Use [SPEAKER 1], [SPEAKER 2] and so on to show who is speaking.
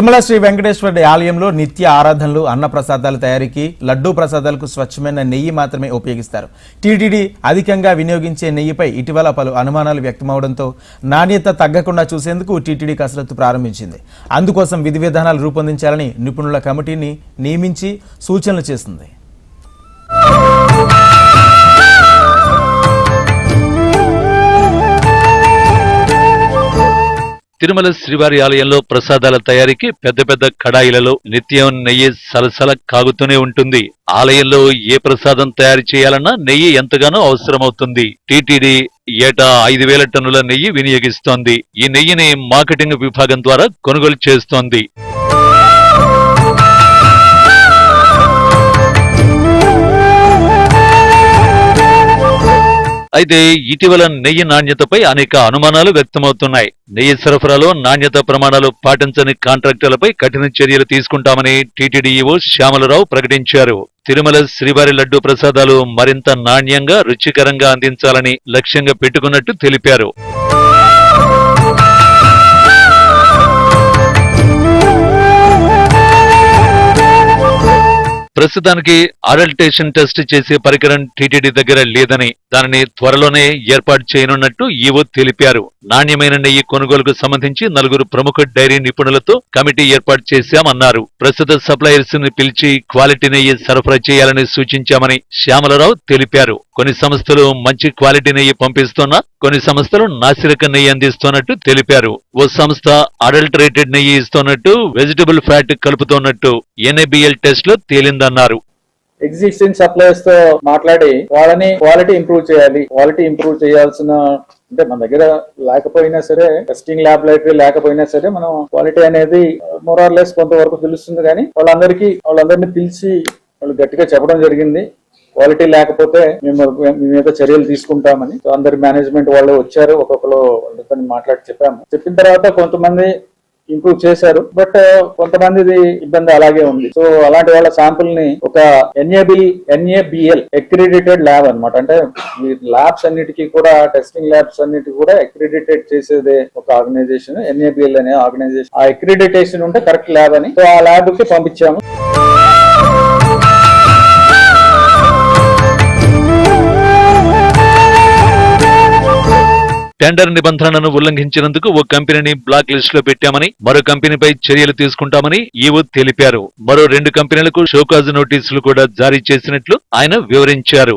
[SPEAKER 1] తిరుమల శ్రీ వెంకటేశ్వర ఆలయంలో నిత్య ఆరాధనలు అన్న ప్రసాదాల తయారీకి లడ్డూ ప్రసాదాలకు స్వచ్ఛమైన నెయ్యి మాత్రమే ఉపయోగిస్తారు. టీటీడీ అధికంగా వినియోగించే నెయ్యిపై ఇటీవల పలు అనుమానాలు వ్యక్తమవడంతో నాణ్యత తగ్గకుండా చూసేందుకు టీటీడీ కసరత్తు ప్రారంభించింది. అందుకోసం విధి విధానాలు రూపొందించాలని నిపుణుల కమిటీని నియమించి సూచనలు చేస్తుంది
[SPEAKER 2] తిరుమల శ్రీవారి ఆలయంలో ప్రసాదాల తయారీకి పెద్ద పెద్ద కడాయిలలో నిత్యం నెయ్యి సలసల కాగుతూనే ఉంటుంది. ఆలయంలో ఏ ప్రసాదం తయారు చేయాలన్నా నెయ్యి ఎంతగానో అవసరమవుతుంది. టీటీడీ ఏటా ఐదు వేల టన్నుల నెయ్యి వినియోగిస్తోంది. ఈ నెయ్యిని మార్కెటింగ్ విభాగం ద్వారా కొనుగోలు చేస్తోంది. అయితే ఇటీవల నెయ్యి నాణ్యతపై అనేక అనుమానాలు వ్యక్తమవుతున్నాయి. నెయ్యి సరఫరాలో నాణ్యత ప్రమాణాలు పాటించని కాంట్రాక్టర్లపై కఠిన చర్యలు తీసుకుంటామని టీటీడీఈఓ శ్యామలరావు ప్రకటించారు. తిరుమల శ్రీవారి లడ్డు ప్రసాదాలు మరింత నాణ్యంగా రుచికరంగా అందించాలని లక్ష్యంగా పెట్టుకున్నట్టు తెలిపారు. ప్రస్తుతానికి అడల్టేషన్ టెస్ట్ చేసే పరికరం టీటీడీ దగ్గర లేదని దానిని త్వరలోనే ఏర్పాటు చేయనున్నట్టు ఈవో తెలిపారు. నాణ్యమైన నెయ్యి కొనుగోలుకు సంబంధించి నలుగురు ప్రముఖ డైరీ నిపుణులతో కమిటీ ఏర్పాటు చేశామన్నారు. ప్రస్తుత సప్లయర్స్ని పిలిచి క్వాలిటీ నెయ్యి సరఫరా చేయాలని సూచించామని శ్యామలరావు తెలిపారు. కొన్ని సంస్థలు మంచి క్వాలిటీ నెయ్యి పంపిస్తున్నా కొన్ని సంస్థలు నాసిరక నెయ్యి అందిస్తున్నట్టు తెలిపారు. ఓ సంస్థ అడల్టరేటెడ్ నెయ్యి ఇస్తున్నట్టు వెజిటబుల్ ఫ్యాట్ కలుపుతున్నట్టు ఎన్ఏబిఎల్ టెస్ట్లో ఉందన్నారు.
[SPEAKER 3] ఎగ్జిస్టింగ్ సప్లయర్స్తో మాట్లాడి వాళ్ళని క్వాలిటీ ఇంప్రూవ్ చేయాలి. క్వాలిటీ ఇంప్రూవ్ చేయాల్సిన అంటే మన దగ్గర లేకపోయినా సరే టెస్టింగ్ ల్యాబొరేటరీ లేకపోయినా సరే మనం క్వాలిటీ అనేది మోరార్ లెస్ కొంతవరకు తెలుస్తుంది కానీ వాళ్ళందరికీ వాళ్ళందరినీ పిలిచి వాళ్ళు గట్టిగా చెప్పడం జరిగింది. క్వాలిటీ లేకపోతే మేము మీ మీద చర్యలు తీసుకుంటామని. సో అందరి మేనేజ్మెంట్ వాళ్ళు వచ్చారు ఒక్కొక్కరు వాళ్ళతో మాట్లాడి చెప్పాము. చెప్పిన తర్వాత కొంతమంది ఇంప్రూవ్ చేశారు. బట్ uh, కొంతమందిది ఇబ్బంది అలాగే ఉంది. సో అలాంటి వాళ్ళ శాంపుల్ని ఒక ఎన్ఏబిల్ ఎన్ఏబిఎల్ అక్రిడిటెడ్ ల్యాబ్ అన్నమాట. అంటే ఈ ల్యాబ్స్ అన్నిటికీ కూడా టెస్టింగ్ ల్యాబ్స్ అన్నిటికీ కూడా అక్రిడిటెడ్ చేసేదే ఒక ఆర్గనైజేషన్ ఎన్ఏబిఎల్ అనే ఆర్గనైజేషన్ ఆ అక్రిడిటేషన్ ఉంటే కరెక్ట్ ల్యాబ్ అని. సో ఆ ల్యాబ్కి పంపించాము.
[SPEAKER 2] టెండర్ నిబంధనలను ఉల్లంఘించినందుకు ఓ కంపెనీని బ్లాక్ లిస్ట్లో పెట్టామని మరో కంపెనీపై చర్యలు తీసుకుంటామని ఈవో తెలిపారు. మరో రెండు కంపెనీలకు షోకాజ్ నోటీసులు కూడా జారీ చేసినట్లు ఆయన వివరించారు.